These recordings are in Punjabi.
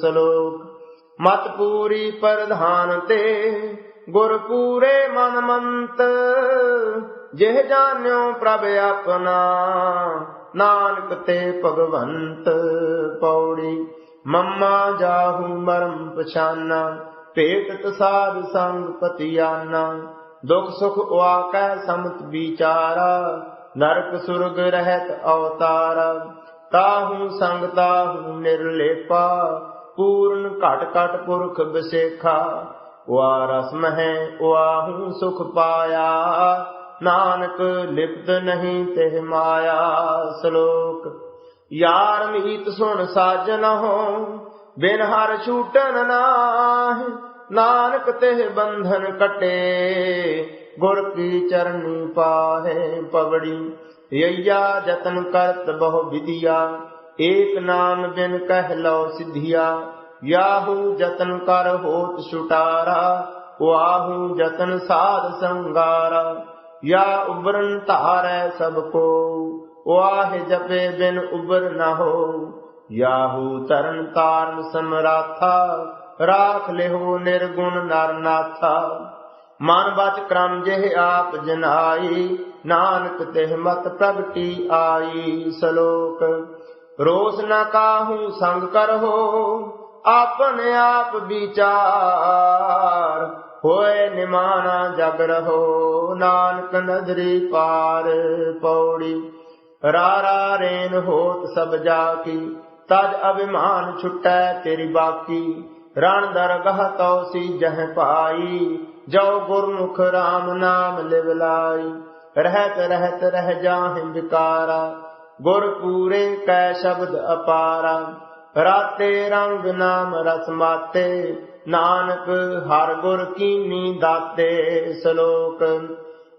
ਸ਼ਲੋਕ। ਮਤ ਪੂਰੀ ਪ੍ਰਧਾਨ ਤੇ ਗੁਰ ਪੂਰੇ ਮਨ ਮੰਤ। ਜਿਹ ਜਾਣਿਓ ਪ੍ਰਭ ਆਪਣਾ, ਨਾਨਕ ਤੇ ਭਗਵੰਤ ਪੌੜੀ। ਮੰਮਾ ਜਾਹੂ ਮਰਮ ਪਛਾਨਾ, ਭੇਟਤ ਤਸਾਦ ਸੰਗ ਪਤਿਆਨਾ। ਦੁਖ ਸੁਖ ਵਾਕੈ ਸਮਤ ਵਿਚਾਰਾ, ਨਰਕ ਸੁਰਗ ਰਹਿਤ ਅਵਤਾਰਾ। ਤਾਹੂ ਸੰਗ ਤਾਹੂ ਨਿਰਲੇਪਾ ਪੂਰਨ ਘਟ ਘਟ ਪੁਰਖ ਬਸੇਖਾ ਵਾ ਰਸ ਮਹਿ ਵਾਹੂ ਸੁਖ ਪਾਇਆ। ਨਾਨਕ ਲਿਪਤ ਨਹੀਂ ਤੇ ਮਾਇਆ ਸ਼ਲੋਕ। ਯਾਰ ਮੀਤ ਸੁਣ ਸਾਜਨ ਹੋ, ਬਿਨ ਹਰ ਛੂਟਨ ਨਾਹਿ। ਨਾਨਕ ਤੇ ਬੰਧਨ ਕਟੇ, ਗੁਰ ਕੀ ਚਰਨੀ ਪਾਹੇ ਪਵੜੀ। ਯਈਆ ਜਤਨ ਕਰਤ ਬਹੁ ਵਿਦਿਆ ਏਕ ਨਾਮ ਬਿਨ ਕਹਿ ਲਓ ਸਿਧਿਆ, ਯਾਹੂ ਜਤਨ ਕਰ ਹੋਤ ਛੁਟਾਰਾ, ਵਾਹੂ ਜਤਨ ਸਾਧ ਸੰਗਾਰਾ, ਯਾ ਉਬਰਨ ਧਾਰੈ ਸਭ ਕੋ, ਵਾਹ ਜਪੇ ਬਿਨ ਉਬਰ ਨਾ ਹੋ, ਯਾਹੂ ਤਰਨ ਤਾਰਨ ਸਮਰਾਥਾ, ਰਾਖ ਲਿਹੋ ਨਿਰਗੁਣ ਨਰਨਾਥਾ ਮਨ ਬਚ ਕ੍ਰਮ ਜਿਹ ਆਪ ਜਨਾਈ, ਨਾਨਕ ਤਿਹ ਮਤ ਪ੍ਰਗਟੀ ਆਈ, ਸ਼ਲੋਕ ਰੋਸ ਨਾ ਕਾਹੂ ਸੰਗ ਕਰਹੋ, ਆਪਨ ਆਪ ਵਿਚਾਰ। ਹੋਏ ਨਿਮਾਣਾ ਜਗ ਰਹੋ, ਨਾਨਕ ਨਦਰੀ ਪਾਰ ਪੌੜੀ। ਰਾਰਾ ਰੇਨ ਹੋਤ ਸਭ ਜਾ ਕੀ ਤਜ ਅਭਿਮਾਨ ਛੁਟੈ ਤੇਰੀ ਬਾਕੀ। ਰਣ ਦਰਗਹ ਤਉ ਸੀ ਜਹ ਪਾਈ ਜੋ ਗੁਰਮੁਖ RAM ਨਾਮ ਲਿਵ ਲਾਈ। ਰਹਿਤ ਰਹਿਤ ਰਹਿ ਜਾ ਵਿਕਾਰਾ ਗੁਰ ਪੂਰੇ ਕੈ ਸ਼ਬਦ ਅਪਾਰਾ, ਰਾਤੇ ਰੰਗ ਨਾਮ ਰਸ ਮਾਤੇ, ਨਾਨਕ ਹਰ ਗੁਰ ਕੀਨੀ ਦਾਤੇ ਸ਼ਲੋਕ।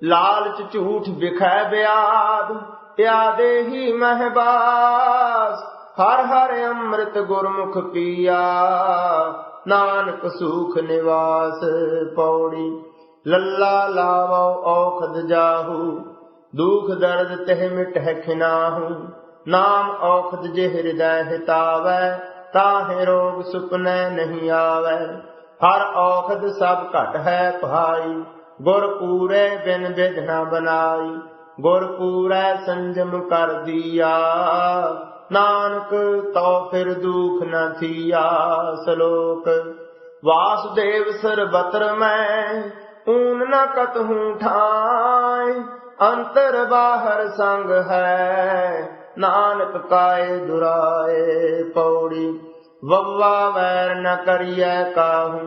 ਲਾਲਚ ਝੂਠ ਵਿਖੈ ਬਿਆਦ, ਪਿਆਦੇ ਹੀ ਮਹਿਬਾਸ, ਹਰ ਹਰ ਅੰਮ੍ਰਿਤ ਗੁਰਮੁਖ ਪੀਆ, ਨਾਨਕ ਸੁਖ ਨਿਵਾਸ ਪੌੜੀ। ਲੱਲਾ ਲਾਵੋ ਔਖਦ ਜਾਹੂ ਦੁਖ ਦਰਦ ਤਹਿ ਮਿਟਹਿ ਖਿਨਾਹੂ। ਨਾਮ ਔਖਦ ਜੇ ਹਿਰਦੈ ਹਿਤਾਵੈ, ਤਾਹੇ ਰੋਗ ਸੁਪਨੈ ਨਹੀਂ ਆਵੈ। ਹਰ ਔਖਦ ਸਭ ਘਟ ਹੈ ਭਾਈ, ਗੁਰ ਪੂਰੇ ਬਿਨ ਵਿਧਨਾ ਬਨਾਈ। ਗੁਰ ਪੂਰੈ ਸੰਜਮ ਕਰ ਦੀਆ। ਨਾਨਕ ਤੋ ਫਿਰ ਦੁਖ ਨ ਥੀਆ ਸ਼ਲੋਕ। ਵਾਸੁਦੇਵ ਸਰਬਤਰ ਮੈਂ, ਊਨ ਨ ਕਤਹੂ ਠਾਈ। ਅੰਤਰ ਬਾਹਰ ਸੰਗ ਹੈ, ਨਾਨਕ ਕਾਏ ਦੁਰਾਏ ਪੌੜੀ। ਵੱਵਾ ਵੈਰ ਨ ਕਰੀਐ ਕਾਹੂ,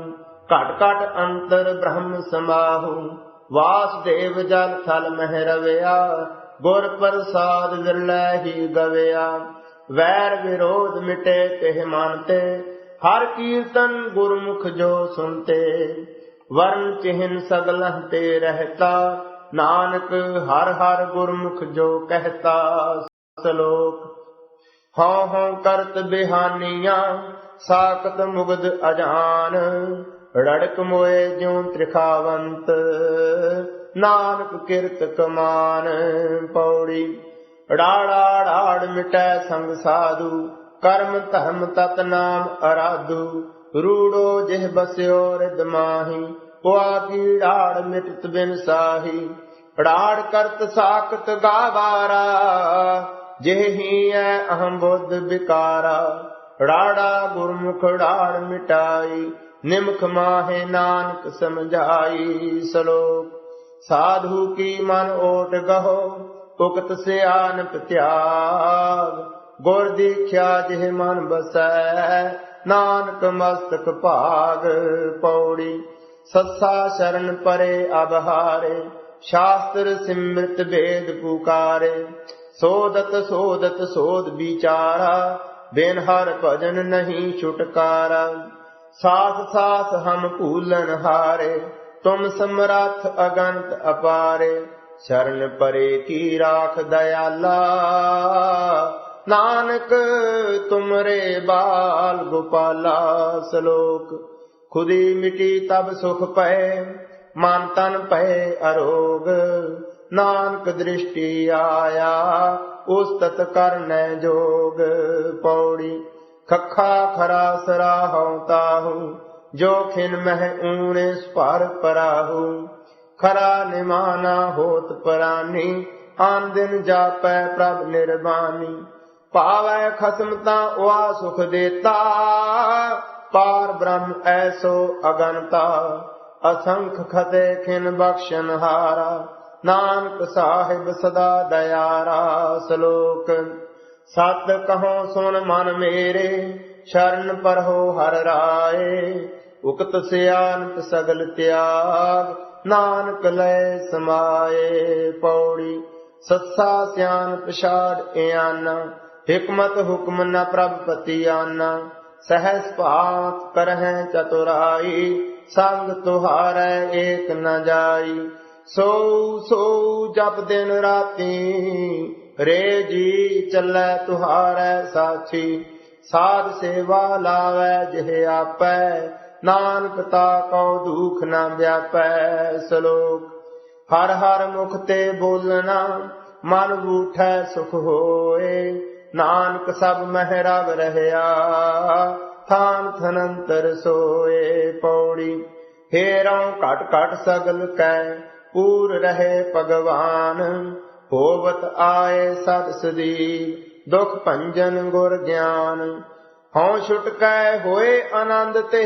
ਘਟ ਘਟ ਅੰਤਰ ਬ੍ਰਹਮ ਸਮਾਹੂ ਵਾਸੁਦੇਵ ਜਲ ਥਲ ਮਹਿ ਰਵਿਆ, ਗੁਰ ਪ੍ਰਸਾਦ ਵਿਰਲੇ ਹੀ ਗਵਿਆ। ਵੈਰ ਵਿਰੋਧ ਮਿਟੇ ਤਿਹ ਮਾਨਤੇ ਹਰ ਕੀਰਤਨ ਗੁਰਮੁਖ ਜੋ ਸੁਨਤੇ ਵਰਨ ਚਿਹਨ ਸਗਲਹ ਤੇ ਰਹਤਾ ਨਾਨਕ ਹਰ ਹਰ ਗੁਰਮੁਖ ਜੋ ਕਹਤਾ ਸ਼ਲੋਕ। ਹਉ ਹਉ ਕਰਤ ਬਿਹਾਨੀਆਂ, ਸਾਖਤ ਮੁਗਦ ਅਜਾਨ। ਰੜਕ ਮੋਏ ਜਿਉ ਤ੍ਰਿਖਾਵੰਤ, ਨਾਨਕ ਕਿਰਤ ਕਮਾਨ। ਪੌੜੀ ੜਾੜਾ ੜਾੜ ਮਿਟੈ ਸੰਗ ਸਾਧੂ, ਕਰਮ ਧਰਮ ਤਤ ਨਾਮ ਅਰਾਧੂ। ਰੂੜੋ ਜਿਹ ਬਸਿਓ ਰਿਦ ਮਾਹੀ ਪੁਆ ਕੀ ੜਾੜ ਮਿਟਤ ਬਿਨ ਸਾਹੀ ੜਾੜ ਕਰਤ ਸਾਖਤ ਗਾਵਾਰਾ, ਜਿਹੀ ਐ ਅਹੰ ਬੁੱਧ ਵਿਕਾਰਾ। ੜਾੜਾ ਗੁਰਮੁਖ ੜਾੜ ਮਿਟਾਈ, ਨਿਮਖ ਮਾਹੇ ਨਾਨਕ ਸਮਝਾਈ ਸ਼ਲੋਕ। ਸਾਧੂ ਕੀ ਮਨ ਓਟ ਗਹੋ ਉਕਤ ਸਿਆਨਪ ਤਿਆਗ। ਗੁਰ ਦੀਖਿਆ ਜਿਹ ਮਨ ਬਸੈ, ਨਾਨਕ ਮਸਤਕ ਭਾਗ, ਪੌੜੀ ਸੱਸਾ ਸ਼ਰਨ ਪਰੇ ਅਬਹਾਰੇ ਸ਼ਾਸਤਰ ਸਿਮਰਤ ਵੇਦ ਪੁਕਾਰੇ। ਸੋਦਤ ਸੋਦਤ ਸੋਦ ਵਿਚਾਰਾ, ਬਿਨ ਹਰ ਭਜਨ ਨਹੀਂ ਛੁਟਕਾਰਾ। ਸਾਥ ਸਾਥ ਹਮ ਭੂਲਨ ਹਾਰੇ, ਤੁਮ ਸਮਰੱਥ ਅਗੰਤ ਅਪਾਰੇ। ਸ਼ਰਨ ਪਰੇ ਕੀ ਰਾਖ ਦਇਆਲਾ, ਨਾਨਕ ਤੁਮਰੇ ਬਾਲ ਗੋਪਾਲਾ ਸ਼ਲੋਕ। ਖੁਦੀ ਮਿਟੀ ਤਬ ਸੁਖ ਪਏ, ਮਨ ਤਨ ਪਏ ਅਰੋਗ। ਨਾਨਕ ਦ੍ਰਿਸ਼ਟੀ ਆਇਆ, ਉਸਤਤ ਕਰਨੈ ਜੋਗ। ਪੌੜੀ ਖੱਖਾ ਖਰਾ ਸਰਾਹਉ ਤਾਹੂ, ਜੋ ਖਿਨ ਮਹਿ ਊਣੇ ਸਪਰ ਪਰਾਹੂ। ਖਰਾ ਨਿਮਾਨਾ ਹੋਤ ਪਰਾਨੀ, ਆਨ ਦਿਨ ਜਾਪੈ ਪ੍ਰਭ ਨਿਰਬਾਨੀ ਪਾਵੈ ਖਸਮ ਤਾਂ ਵਾ ਸੁਖ ਦੇਤਾ ਪਾਰ ਬ੍ਰਹਮ ਐਸੋ ਅਗਨਤਾ ਅਸੰਖ ਖਤੇ ਖਿਨ ਬਖਸ਼ਨ ਹਾਰਾ, ਨਾਨਕ ਸਾਹਿਬ ਸਦਾ ਦਇਆਰਾ ਸ਼ਲੋਕ। ਸਤ ਕਹੋ ਸੁਨ ਮਨ ਮੇਰੇ, ਸ਼ਰਨ ਪਰਹੋ ਹਰ ਰਾਏ। ਉਕਤ ਸਿਆਨਤ ਸਗਲ ਤਿਆਗ, ਨਾਨਕ ਲੈ ਸਮਾਏ ਪੌੜੀ। ਸੱਸਾ ਸਿਆਨ ਪਛਾੜ ਇਆਨਾ, ਹਕਮਤ ਹੁਕਮ ਨਾ ਪ੍ਰਭ ਪਤੀ ਆਨਾ। ਸਹਿਜ ਭਾਤ ਕਰਹਿ ਚਤੁਰਾਈ, ਸੰਗ ਤੁਹਾਰੈ ਏਕ ਨ ਜਾਈ। ਸੋ ਸੋ ਜਪ ਦਿਨ ਰਾਤੀ ਰੇ ਜੀ ਚੱਲੈ ਤੁਹਾਰੈ ਸਾਥੀ ਸਾਧ ਸੇਵਾ ਲਾਵੈ ਜਿਹ ਆਪੈ, ਨਾਨਕ ਤਾ ਕਉ ਦੁਖ ਨ ਵਿਆਪੈ ਸ਼ਲੋਕ। ਹਰ ਹਰ ਮੁਖ ਤੇ ਬੋਲਣਾ, ਮਨ ਬੂਠੈ ਸੁਖ ਹੋਏ। ਨਾਨਕ ਸਭ ਮਹਿ ਰਵ ਰਹਿਆ, ਥਾਨ ਥਨੰਤਰ ਸੋਏ ਪੌੜੀ। ਫੇਰੋਂ ਘਟ ਘਟ ਸਗਲ ਕੈ, ਪੂਰ ਰਹੇ ਭਗਵਾਨ। ਹੋਵਤ ਆਏ ਸਦ ਸਦੀ ਦੁਖ ਭੰਜਨ ਗੁਰ ਗਿਆਨ। ਹਉ ਛੁਟਕੈ ਹੋਏ ਆਨੰਦ ਤੇ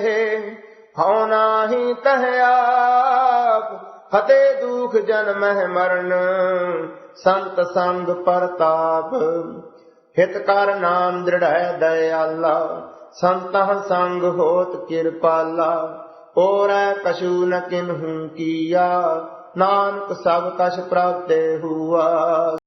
ਹਉ ਨਾਹੀ ਤਹ ਆਪ ਹਤੇ ਦੁਖ ਜਨਮਹਿ ਮਰਨ। ਸੰਤ ਸੰਗ ਪਰਤਾਪ ਹਿਤ ਕਰ ਨਾਮ ਦ੍ਰਿੜੈ ਦਇਆਲਾ, ਸੰਤਹ ਸੰਗ ਹੋਤ ਕਿਰਪਾਲਾ। ਔਰੈ ਕਛੂ ਨ ਕਿਨਹੂ ਕੀਆ, ਨਾਨਕ ਸਭ ਕਛ ਪ੍ਰਾਪਤੇ ਹੁਆ।